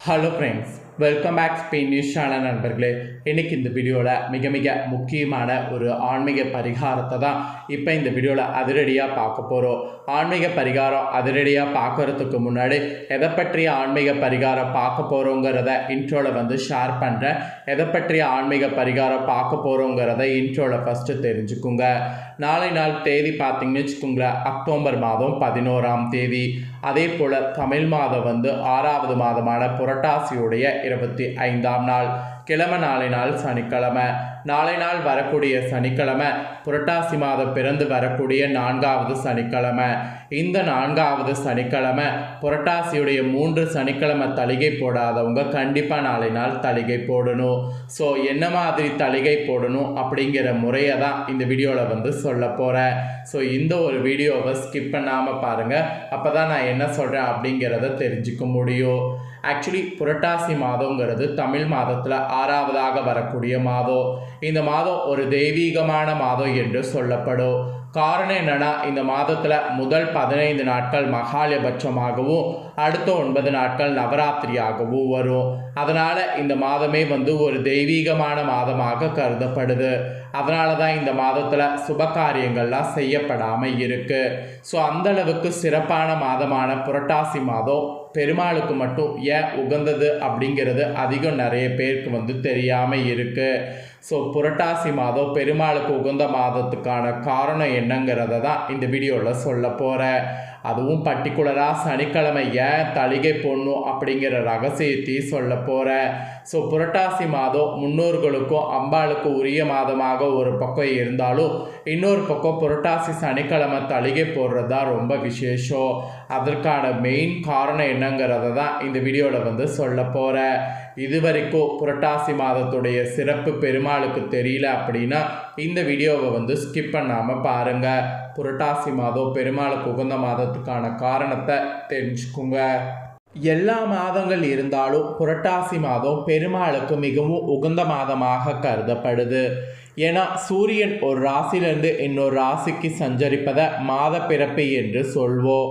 Hello friends welcome back Spain news channel நண்பர்களே. இன்னைக்கு இந்த வீடியோவில் மிக மிக முக்கியமான ஒரு ஆன்மீக பரிகாரத்தை தான் இப்போ இந்த வீடியோவில் அதிரடியாக பார்க்க போகிறோம் ஆன்மீக பரிகாரம் அதிரடியாக பார்க்கறதுக்கு முன்னாடி எதை பற்றிய ஆன்மீக பரிகாரம் பார்க்க போகிறோங்கிறத இன்ட்ரோவில் வந்து ஷேர் பண்ணுறேன் எதை பற்றிய ஆன்மீக பரிகாரம் பார்க்க போகிறோங்கிறத இன்ட்ரோவில் ஃபஸ்ட்டு தெரிஞ்சுக்குங்க. நாளை நாள் தேதி பார்த்தீங்கன்னு வச்சுக்கோங்களேன் அக்டோபர் மாதம் பதினோராம் தேதி. அதே போல் தமிழ் மாதம் வந்து ஆறாவது மாதமான புரட்டாசியுடைய இருபத்தி ஐந்தாம் நாள். கிழமை நாளை நாள் சனிக்கிழமை. நாளை நாள் வரக்கூடிய சனிக்கிழமை புரட்டாசி மாதம் பிறந்து வரக்கூடிய நான்காவது சனிக்கிழமை. இந்த நான்காவது சனிக்கிழமை புரட்டாசியுடைய மூன்று சனிக்கிழமை தலிகை போடாதவங்க கண்டிப்பாக நாளை நாள் தலிகை போடணும். ஸோ என்ன மாதிரி தலிகை போடணும் அப்படிங்கிற முறையை தான் இந்த வீடியோவில் வந்து சொல்ல போகிறேன் ஸோ இந்த ஒரு வீடியோவை ஸ்கிப் பண்ணாமல் பாருங்கள் அப்போ தான் நான் என்ன சொல்கிறேன் அப்படிங்கிறத தெரிஞ்சுக்க முடியும். ஆக்சுவலி புரட்டாசி மாதங்கிறது தமிழ் மாதத்தில் ஆறாவதாக வரக்கூடிய மாதம். இந்த மாதம் ஒரு தெய்வீகமான மாதம் என்று சொல்லப்படும். காரணம் என்னன்னா இந்த மாதத்தில் முதல் பதினைந்து நாட்கள் மகாலபட்சமாகவும் அடுத்த ஒன்பது நாட்கள் நவராத்திரியாகவும் வரும். அதனால் இந்த மாதமே வந்து ஒரு தெய்வீகமான மாதமாக கருதப்படுது. அதனால தான் இந்த மாதத்தில் சுப காரியங்கள்லாம் செய்யப்படாமல் இருக்குது ஸோ அந்தளவுக்கு சிறப்பான மாதமான புரட்டாசி மாதம் பெருமாளுக்கு மட்டும் ஏன் உகந்தது அப்படிங்கிறது அதிகம் நிறைய பேருக்கு வந்து தெரியாமல் இருக்குது ஸோ புரட்டாசி மாதம் பெருமாளுக்கு உகந்த மாதத்துக்கான காரணம் என்னங்கிறத தான் இந்த வீடியோவில் சொல்ல போகிறேன் அதுவும் பர்டிகுலராக சனிக்கிழமை ஏன் தளிகை பொண்ணும் அப்படிங்கிற ரகசியத்தையும் சொல்ல போகிறேன் ஸோ புரட்டாசி மாதம் முன்னோர்களுக்கும் அம்பாளுக்கும் உரிய மாதமாக ஒரு பக்கம் இருந்தாலும் இன்னொரு பக்கம் புரட்டாசி சனிக்கிழமை தளிகை போடுறது தான் ரொம்ப விசேஷம். அதற்கான மெயின் காரணம் என்னங்கிறத தான் இந்த வீடியோவில் வந்து சொல்ல போகிறேன் இது வரைக்கும் புரட்டாசி மாதத்துடைய சிறப்பு பெருமாளுக்கு தெரியல அப்படின்னா இந்த வீடியோவை வந்து ஸ்கிப் பண்ணாமல் பாருங்கள் புரட்டாசி மாதம் பெருமாளுக்கு உகந்த மாதத்துக்கான காரணத்தை தெரிஞ்சுக்குங்க. எல்லா மாதங்கள் இருந்தாலும் புரட்டாசி மாதம் பெருமாளுக்கு மிகவும் உகந்த மாதமாக கருதப்படுது. ஏன்னா சூரியன் ஒரு ராசியிலிருந்து இன்னொரு ராசிக்கு சஞ்சரிப்பதை மாத பிறப்பு என்று சொல்வோம்.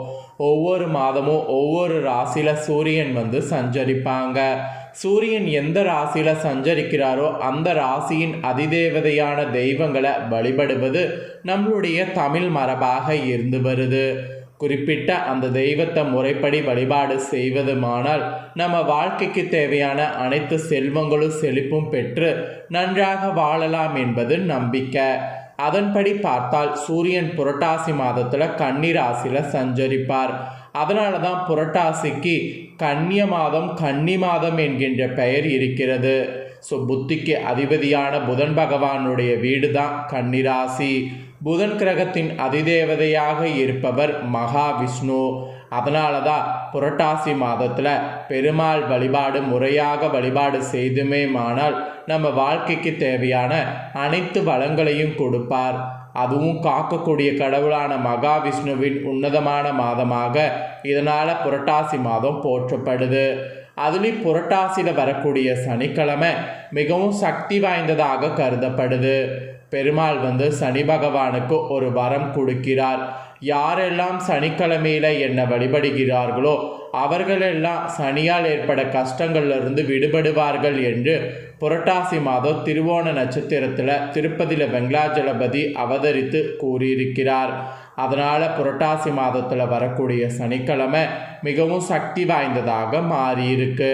ஒவ்வொரு மாதமும் ஒவ்வொரு ராசியில் சூரியன் வந்து சஞ்சரிப்பாங்க. சூரியன் எந்த ராசியில் சஞ்சரிக்கிறாரோ அந்த ராசியின் அதிதேவதையான தெய்வங்களை வழிபடுவது நம்மளுடைய தமிழ் மரபாக இருந்து வருது. குறிப்பிட்ட அந்த தெய்வத்தை முறைப்படி வழிபாடு செய்வதுமானால் நம்ம வாழ்க்கைக்கு தேவையான அனைத்து செல்வங்களும் செழிப்பும் பெற்று நன்றாக வாழலாம் என்பது நம்பிக்கை. அதன்படி பார்த்தால் சூரியன் புரட்டாசி மாதத்தில் கன்னிராசியில் சஞ்சரிப்பார். அதனால தான் புரட்டாசிக்கு கன்னிய மாதம் கன்னி மாதம் என்கின்ற பெயர் இருக்கிறது. ஸோ புத்திக்கு அதிபதியான புதன் பகவானுடைய வீடு தான் கன்னிராசி. புதன் கிரகத்தின் அதிதேவதையாக இருப்பவர் மகாவிஷ்ணு. அதனால தான் புரட்டாசி மாதத்தில் பெருமாள் வழிபாடு முறையாக வழிபாடு செய்துமேமானால் நம்ம வாழ்க்கைக்கு தேவையான அனைத்து வளங்களையும் கொடுப்பார். அதுவும் காக்கக்கூடிய கடவுளான மகாவிஷ்ணுவின் உன்னதமான மாதமாக இதனால் புரட்டாசி மாதம் போற்றப்படுது. அதுலேயும் புரட்டாசியில் வரக்கூடிய சனிக்கிழமை மிகவும் சக்தி வாய்ந்ததாக கருதப்படுது. பெருமாள் வந்து சனி பகவானுக்கு ஒரு வரம் கொடுக்கிறார். யாரெல்லாம் சனிக்கிழமையில் என்னை வழிபடுகிறார்களோ அவர்களெல்லாம் சனியால் ஏற்பட கஷ்டங்கள்லிருந்து விடுபடுவார்கள் என்று புரட்டாசி மாதம் திருவோண நட்சத்திரத்தில் திருப்பதியில் வெங்கடாஜலபதி அவதரித்து கூறியிருக்கிறார். அதனால் புரட்டாசி மாதத்தில் வரக்கூடிய சனிக்கிழமை மிகவும் சக்தி வாய்ந்ததாக மாறியிருக்கு.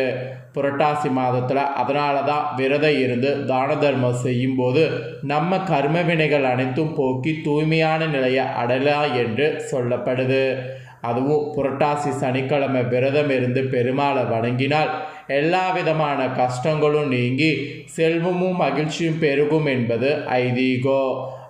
புரட்டாசி மாதத்தில் அதனால தான் விரதம் இருந்து தான தர்மம் செய்யும்போது நம்ம கர்ம வினைகள் அனைத்தும் போக்கி தூய்மையான நிலையை அடலாம் என்று சொல்லப்படுது. அதுவும் புரட்டாசி சனிக்கிழமை விரதம் இருந்து பெருமாளை வணங்கினால் எல்லா விதமான கஷ்டங்களும் நீங்கி செல்வமும் மகிழ்ச்சியும் பெருகும் என்பது ஐதீகோ.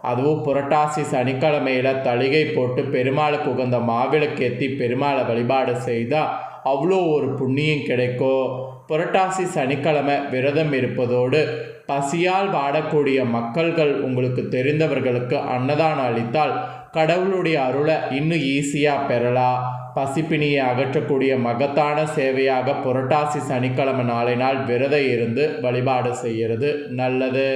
அதுவும் புரட்டாசி சனிக்கிழமையில் தளிகை போட்டு பெருமாளுக்கு உகந்த மாவிளக்கேற்றி பெருமாளை வழிபாடு செய்தால் அவ்வளோ ஒரு புண்ணியம் கிடைக்கும். புரட்டாசி சனிக்கிழமை விரதம் இருப்பதோடு பசியால் வாடக்கூடிய மக்கள்கள் உங்களுக்கு தெரிந்தவர்களுக்கு அன்னதானம் அளித்தால் கடவுளுடைய அருளை இன்னும் ஈஸியாக பெறலாம். பசிப்பினியை அகற்றக்கூடிய மகத்தான சேவையாக புரட்டாசி சனிக்கிழமை நாளை நாள் விரதம் இருந்து வழிபாடு செய்கிறது நல்லது.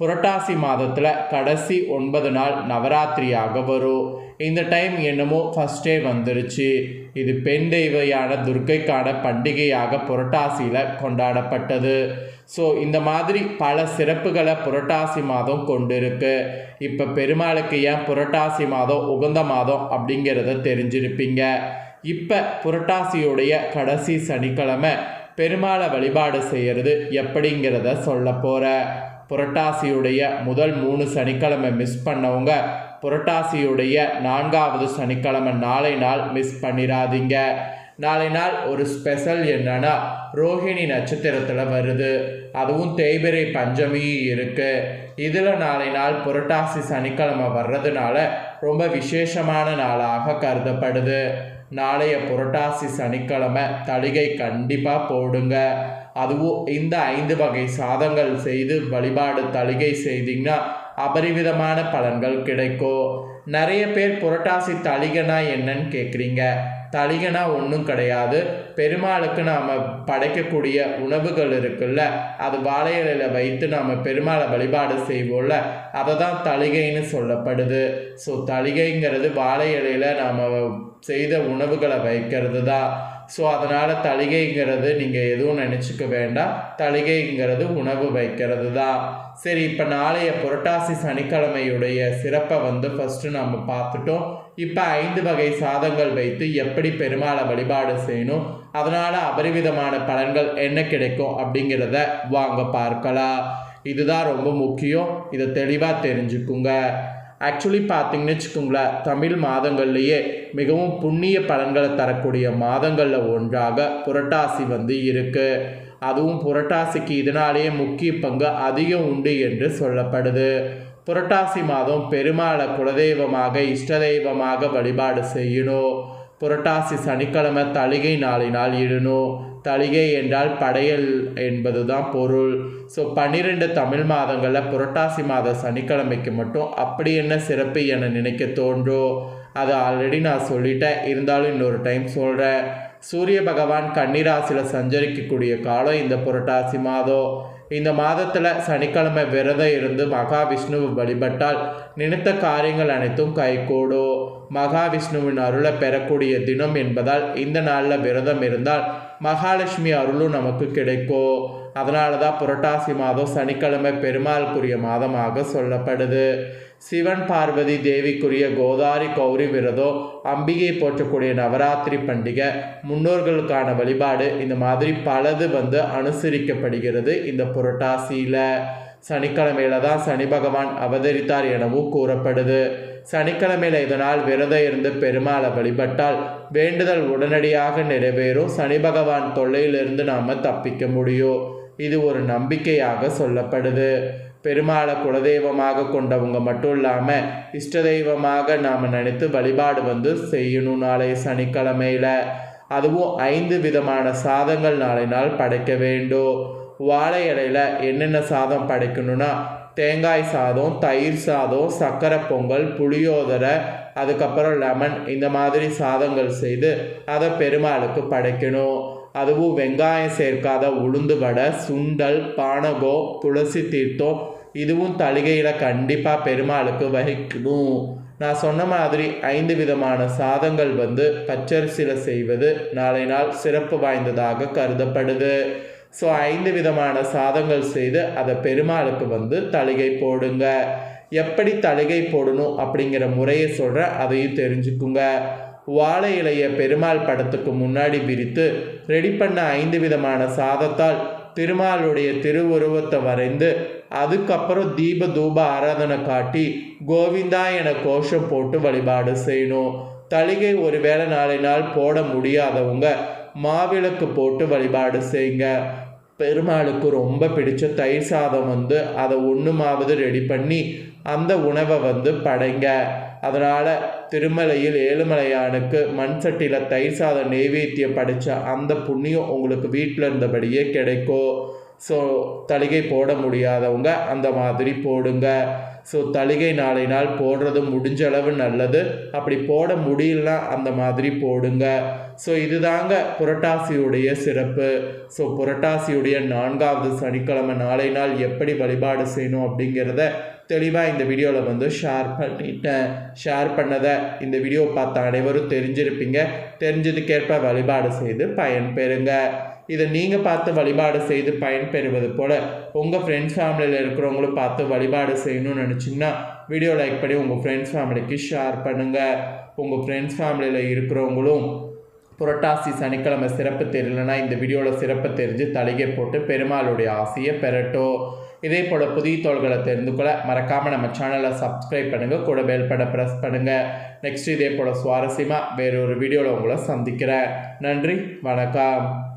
புரட்டாசி மாதத்தில் கடைசி ஒன்பது நாள் நவராத்திரியாக வரும். இந்த டைம் என்னமோ ஃபஸ்ட்டே வந்துருச்சு. இது பெண் தெய்வையான துர்க்கைக்கான பண்டிகையாக புரட்டாசியில் கொண்டாடப்பட்டது. ஸோ இந்த மாதிரி பல சிறப்புகளை புரட்டாசி மாதம் கொண்டிருக்கு. இப்போ பெருமாளுக்கு ஏன் புரட்டாசி மாதம் உகந்த மாதம் அப்படிங்கிறத தெரிஞ்சிருப்பீங்க. இப்போ புரட்டாசியுடைய கடைசி சனிக்கிழமை பெருமாளை வழிபாடு செய்கிறது எப்படிங்கிறத சொல்ல போகிறேன் புரட்டாசியுடைய முதல் மூணு சனிக்கிழமை மிஸ் பண்ணவங்க புரட்டாசியுடைய நான்காவது சனிக்கிழமை நாளை நாள் மிஸ் பண்ணிடாதீங்க நாளை நாள் ஒரு ஸ்பெஷல் என்னன்னா ரோஹிணி நட்சத்திரத்தில் வருது. அதுவும் தேய்பிரை பஞ்சமி இருக்கு. இதில் நாளை நாள் புரட்டாசி சனிக்கிழமை வர்றதுனால ரொம்ப விசேஷமான நாளாக கருதப்படுது. நாளைய புரட்டாசி சனிக்கிழமை தளிகை கண்டிப்பாக போடுங்க. அதுவும் இந்த ஐந்து வகை சாதங்கள் செய்து வழிபாடு தளிகை செய்தீங்கன்னா அபரிவிதமான பலன்கள் கிடைக்கும் நிறைய பேர் புரட்டாசி தளிகனா என்னன்னு கேட்குறீங்க தளிகனா ஒன்றும் கிடையாது. பெருமாளுக்கு நாம் படைக்கக்கூடிய உணவுகள் இருக்குல்ல அது வாழை இலையில வைத்து நாம் பெருமாளை வழிபாடு செய்வோம்ல அதை தான் தளிகைன்னு சொல்லப்படுது. ஸோ தளிகைங்கிறது வாழை இலையில் நாம் செய்த உணவுகளை வைக்கிறது தான் ஸோ அதனால் தளிகைங்கிறது நீங்கள் எதுவும் நினச்சிக்க வேண்டாம். தளிகைங்கிறது உணவு வைக்கிறது தான் சரி இப்போ நாளைய புரட்டாசி சனிக்கிழமையுடைய சிறப்பை வந்து ஃபஸ்ட்டு நம்ம பார்த்துட்டோம். இப்போ ஐந்து வகை சாதங்கள் வைத்து எப்படி பெருமாளை வழிபாடு செய்யணும் அதனால் அபரிவிதமான பலன்கள் என்ன கிடைக்கும் அப்படிங்கிறத வாங்க பார்க்கலாம். இதுதான் ரொம்ப முக்கியம். இதை தெளிவாக தெரிஞ்சுக்குங்க. ஆக்சுவலி பார்த்தீங்கன்னு வச்சுக்கோங்களேன் தமிழ் மாதங்கள்லேயே மிகவும் புண்ணிய பலன்களை தரக்கூடிய மாதங்களில் ஒன்றாக புரட்டாசி வந்து இருக்குது அதுவும் புரட்டாசிக்கு இதனாலேயே முக்கிய பங்கு அதிகம் உண்டு என்று சொல்லப்படுது. புரட்டாசி மாதம் பெருமாளை குலதெய்வமாக இஷ்ட தெய்வமாக வழிபாடு செய்யணும். புரட்டாசி சனிக்கிழமை தளிகை நாளினால் இடணும் தளிகை என்றால் படையல் என்பது தான் பொருள். ஸோ பன்னிரெண்டு தமிழ் மாதங்களில் புரட்டாசி மாத சனிக்கிழமைக்கு மட்டும் அப்படி என்ன சிறப்பு என நினைக்க தோன்றும் அது ஆல்ரெடி நான் சொல்லிட்டேன். இருந்தாலும் இன்னொரு டைம் சொல்கிறேன் சூரிய பகவான் கன்னிராசியில் சஞ்சரிக்கக்கூடிய காலம் இந்த புரட்டாசி மாதம். இந்த மாதத்தில் சனிக்கிழமை விரதம் இருந்து மகாவிஷ்ணுவை வழிபட்டால் நினைத்த காரியங்கள் அனைத்தும் கைகூடும் மகாவிஷ்ணுவின் அருளை பெறக்கூடிய தினம் என்பதால் இந்த நாளில் விரதம் இருந்தால் மகாலட்சுமி அருளும் நமக்கு கிடைக்கும். அதனால தான் புரட்டாசி மாதம் சனிக்கிழமை பெருமாளுக்குரிய மாதமாக சொல்லப்படுது. சிவன் பார்வதி தேவிக்குரிய கோதாரி கௌரி விரதம் அம்பிகை போற்றக்கூடிய நவராத்திரி பண்டிகை முன்னோர்களுக்கான வழிபாடு இந்த மாதிரி பலது வந்து அனுசரிக்கப்படுகிறது இந்த புரட்டாசியில். சனிக்கிழமையில தான் சனி பகவான் அவதரித்தார் எனவும் கூறப்படுது. சனிக்கிழமையில இதனால் விரதம் இருந்து பெருமாளை வழிபட்டால் வேண்டுதல் உடனடியாக நிறைவேறும். சனி பகவான் தொல்லையிலிருந்து நாம் தப்பிக்க முடியும். இது ஒரு நம்பிக்கையாக சொல்லப்படுது. பெருமாளை குலதெய்வமாக கொண்டவங்க மட்டும் இல்லாமல் இஷ்ட தெய்வமாக நாம் நினைத்து வழிபாடு வந்து செய்யணும் நாளை சனிக்கிழமையில். அதுவும் ஐந்து விதமான சாதங்கள் நாளை நாள் படைக்க வேண்டும். வாழை இலையில் என்னென்ன சாதம் படைக்கணும்னா தேங்காய் சாதம் தயிர் சாதம் சக்கரை பொங்கல் புளியோதரை அதுக்கப்புறம் லெமன் இந்த மாதிரி சாதங்கள் செய்து அதை பெருமாளுக்கு படைக்கணும். அதுவும் வெங்காயம் சேர்க்காத உளுந்து வடை சுண்டல் பானகம் துளசி தீர்த்தம் இதுவும் தளிகையில் கண்டிப்பாக பெருமாளுக்கு வகிக்கணும். நான் சொன்ன மாதிரி ஐந்து விதமான சாதங்கள் வந்து பச்சரிசியில் செய்வது நாளை நாள் சிறப்பு வாய்ந்ததாக கருதப்படுது. ஸோ ஐந்து விதமான சாதங்கள் செய்து அதை பெருமாளுக்கு வந்து தளிகை போடுங்க. எப்படி தளிகை போடணும் அப்படிங்கிற முறையை சொல்கிறேன் அதையும் தெரிஞ்சுக்குங்க. வாழை இலைய பெருமாள் படத்துக்கு முன்னாடி விரித்து ரெடி பண்ண ஐந்து விதமான சாதத்தால் திருமாலுடைய திருவுருவத்தை வரைந்து அதுக்கப்புறம் தீப தூப ஆராதனை காட்டி கோவிந்தா என கோஷம் போட்டு வழிபாடு செய்யணும். தளிகை ஒருவேளை நாளை நாள் போட முடியாதவங்க மாவிளக்கு போட்டு வழிபாடு செய்யுங்க. பெருமாளுக்கு ரொம்ப பிடிச்ச தயிர் சாதம் வந்து அதை ஒன்றுமாவது ரெடி பண்ணி அந்த உணவை வந்து படைங்க. அதனால் திருமலையில் ஏழுமலையானுக்கு மண் சட்டியில் தயிர் சாதம் நெய்வேத்தியம் படைத்த அந்த புண்ணியம் உங்களுக்கு வீட்டில் இருந்தபடியே கிடைக்கும். ஸோ தலிகை போட முடியாதவங்க அந்த மாதிரி போடுங்க. ஸோ தலிகை நாளை நாள் போடுறது முடிஞ்ச அளவு நல்லது. அப்படி போட முடியலனா அந்த மாதிரி போடுங்க. ஸோ இதுதாங்க புரட்டாசியுடைய சிறப்பு. ஸோ புரட்டாசியுடைய நான்காவது சனிக்கிழமை நாளை நாள் எப்படி வழிபாடு செய்யணும் அப்படிங்கிறத தெளிவாக இந்த வீடியோவில் வந்து ஷேர் பண்ணிட்டேன். ஷேர் பண்ணதை இந்த வீடியோ பார்த்த அனைவரும் தெரிஞ்சிருப்பீங்க. தெரிஞ்சதுக்கேற்ப வழிபாடு செய்து பயன்பெறுங்க. இதை நீங்கள் பார்த்து வழிபாடு செய்து பயன்பெறுவது போல் உங்கள் ஃப்ரெண்ட்ஸ் ஃபேமிலியில் இருக்கிறவங்களும் பார்த்து வழிபாடு செய்யணும்னு நினச்சிங்கன்னா வீடியோ லைக் பண்ணி உங்கள் ஃப்ரெண்ட்ஸ் ஃபேமிலிக்கு ஷேர் பண்ணுங்கள் உங்கள் ஃப்ரெண்ட்ஸ் ஃபேமிலியில் இருக்கிறவங்களும் புரட்டாசி சனிக்கிழமை சிறப்பு தெரியலனா இந்த வீடியோவில் சிறப்பு தெரிஞ்சு தலையை போட்டு பெருமாளுடைய ஆசையை பெறட்டும். இதே போல் புதிய தோள்களை தெரிந்து கொள்ள மறக்காமல் நம்ம சேனலை சப்ஸ்கிரைப் பண்ணுங்கள் கூட பெல் பட்டை ப்ரெஸ் பண்ணுங்கள் நெக்ஸ்ட் இதே போல் சுவாரஸ்யமாக வேறொரு வீடியோவில் உங்களை சந்திக்கிறேன். நன்றி. வணக்கம்.